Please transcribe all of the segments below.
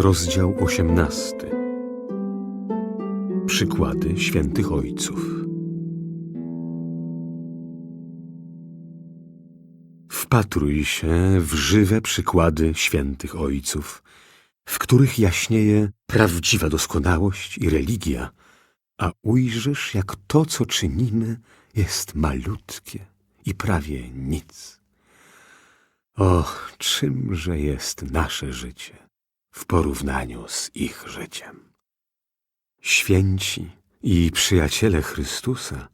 Rozdział 18. Przykłady świętych ojców. Wpatruj się w żywe przykłady świętych ojców, w których jaśnieje prawdziwa doskonałość i religia, a ujrzysz, jak to, co czynimy, jest malutkie i prawie nic. Och, czymże jest nasze życie w porównaniu z ich życiem. Święci i przyjaciele Chrystusa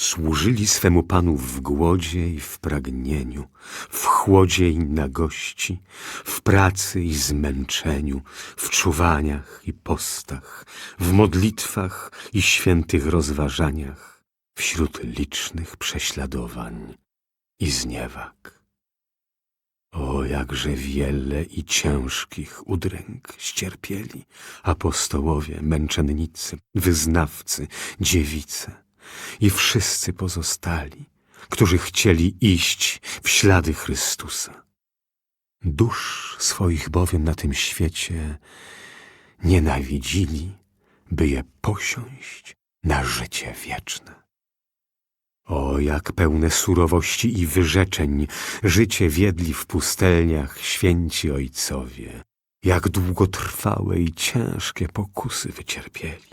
służyli swemu Panu w głodzie i w pragnieniu, w chłodzie i nagości, w pracy i zmęczeniu, w czuwaniach i postach, w modlitwach i świętych rozważaniach, wśród licznych prześladowań i zniewag. O, jakże wiele i ciężkich udręk ścierpieli apostołowie, męczennicy, wyznawcy, dziewice i wszyscy pozostali, którzy chcieli iść w ślady Chrystusa. Dusz swoich bowiem na tym świecie nienawidzili, by je posiąść na życie wieczne. O, jak pełne surowości i wyrzeczeń życie wiedli w pustelniach święci ojcowie, jak długotrwałe i ciężkie pokusy wycierpieli,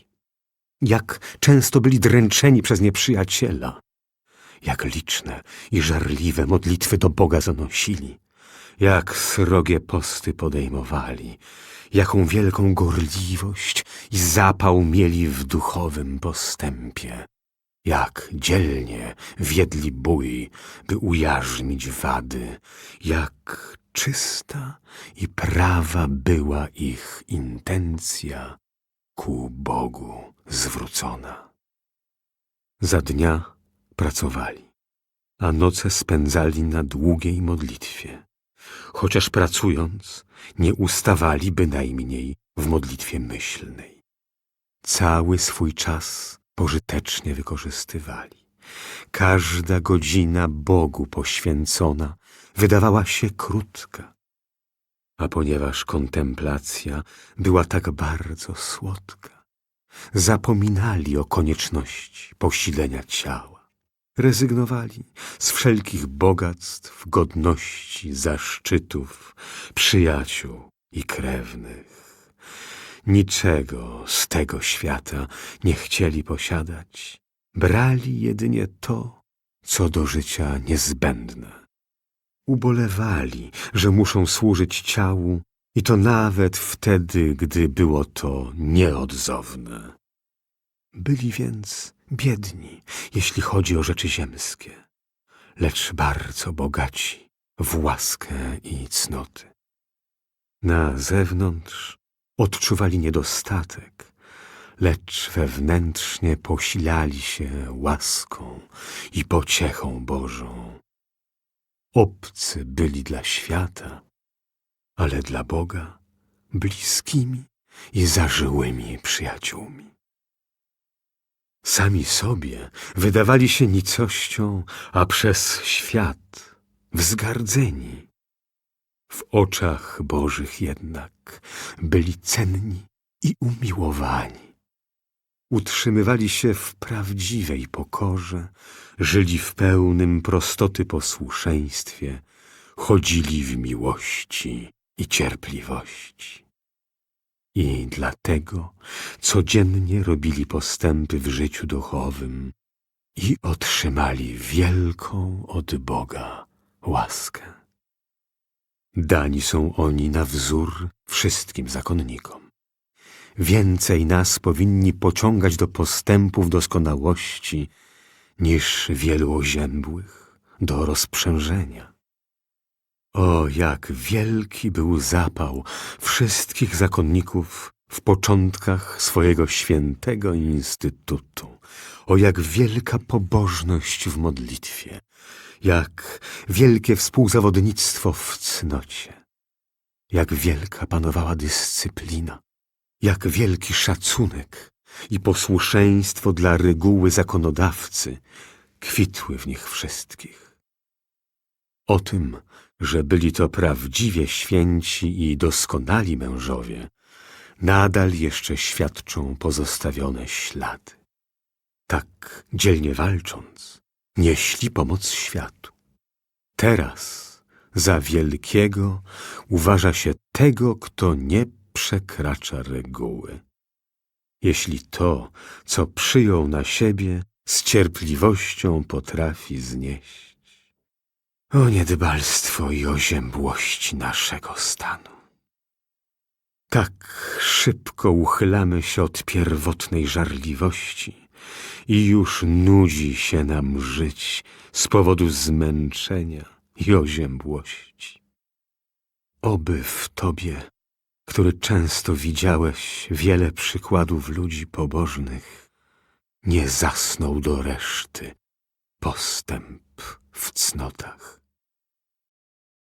jak często byli dręczeni przez nieprzyjaciela, jak liczne i żarliwe modlitwy do Boga zanosili, jak srogie posty podejmowali, jaką wielką gorliwość i zapał mieli w duchowym postępie jak dzielnie wiedli bój, by ujarzmić wady, jak czysta i prawa była ich intencja ku Bogu zwrócona. Za dnia pracowali, a noce spędzali na długiej modlitwie. Chociaż pracując, nie ustawali bynajmniej w modlitwie myślnej. Cały swój czas pożytecznie wykorzystywali. Każda godzina Bogu poświęcona wydawała się krótka, a ponieważ kontemplacja była tak bardzo słodka, zapominali o konieczności posilenia ciała. Rezygnowali z wszelkich bogactw, godności, zaszczytów, przyjaciół i krewnych. Niczego z tego świata nie chcieli posiadać. Brali jedynie to, co do życia niezbędne. Ubolewali, że muszą służyć ciału i to nawet wtedy, gdy było to nieodzowne. Byli więc biedni, jeśli chodzi o rzeczy ziemskie, lecz bardzo bogaci w łaskę i cnoty. Na zewnątrz Odczuwali niedostatek, lecz wewnętrznie posilali się łaską i pociechą Bożą. Obcy byli dla świata, ale dla Boga bliskimi i zażyłymi przyjaciółmi. Sami sobie wydawali się nicością, a przez świat wzgardzeni. Oczach Bożych jednak byli cenni i umiłowani. Utrzymywali się w prawdziwej pokorze, żyli w pełnym prostoty posłuszeństwie, chodzili w miłości i cierpliwości. I dlatego codziennie robili postępy w życiu duchowym i otrzymali wielką od Boga łaskę. Dani są oni na wzór wszystkim zakonnikom. Więcej nas powinni pociągać do postępów doskonałości niż wielu oziębłych do rozprzężenia. O, jak wielki był zapał wszystkich zakonników w początkach swojego świętego instytutu. O, jak wielka pobożność w modlitwie, jak wielkie współzawodnictwo w cnocie, jak wielka panowała dyscyplina, jak wielki szacunek i posłuszeństwo dla reguły zakonodawcy kwitły w nich wszystkich. O tym, że byli to prawdziwie święci i doskonali mężowie, nadal jeszcze świadczą pozostawione ślady. Tak dzielnie walcząc, nieśli pomoc światu. Teraz za wielkiego uważa się tego, kto nie przekracza reguły. Jeśli to, co przyjął na siebie, z cierpliwością potrafi znieść. O niedbalstwo i oziębłość naszego stanu. Tak szybko uchylamy się od pierwotnej żarliwości i już nudzi się nam żyć z powodu zmęczenia i oziębłości. Oby w Tobie, który często widziałeś wiele przykładów ludzi pobożnych, nie zasnął do reszty postęp w cnotach.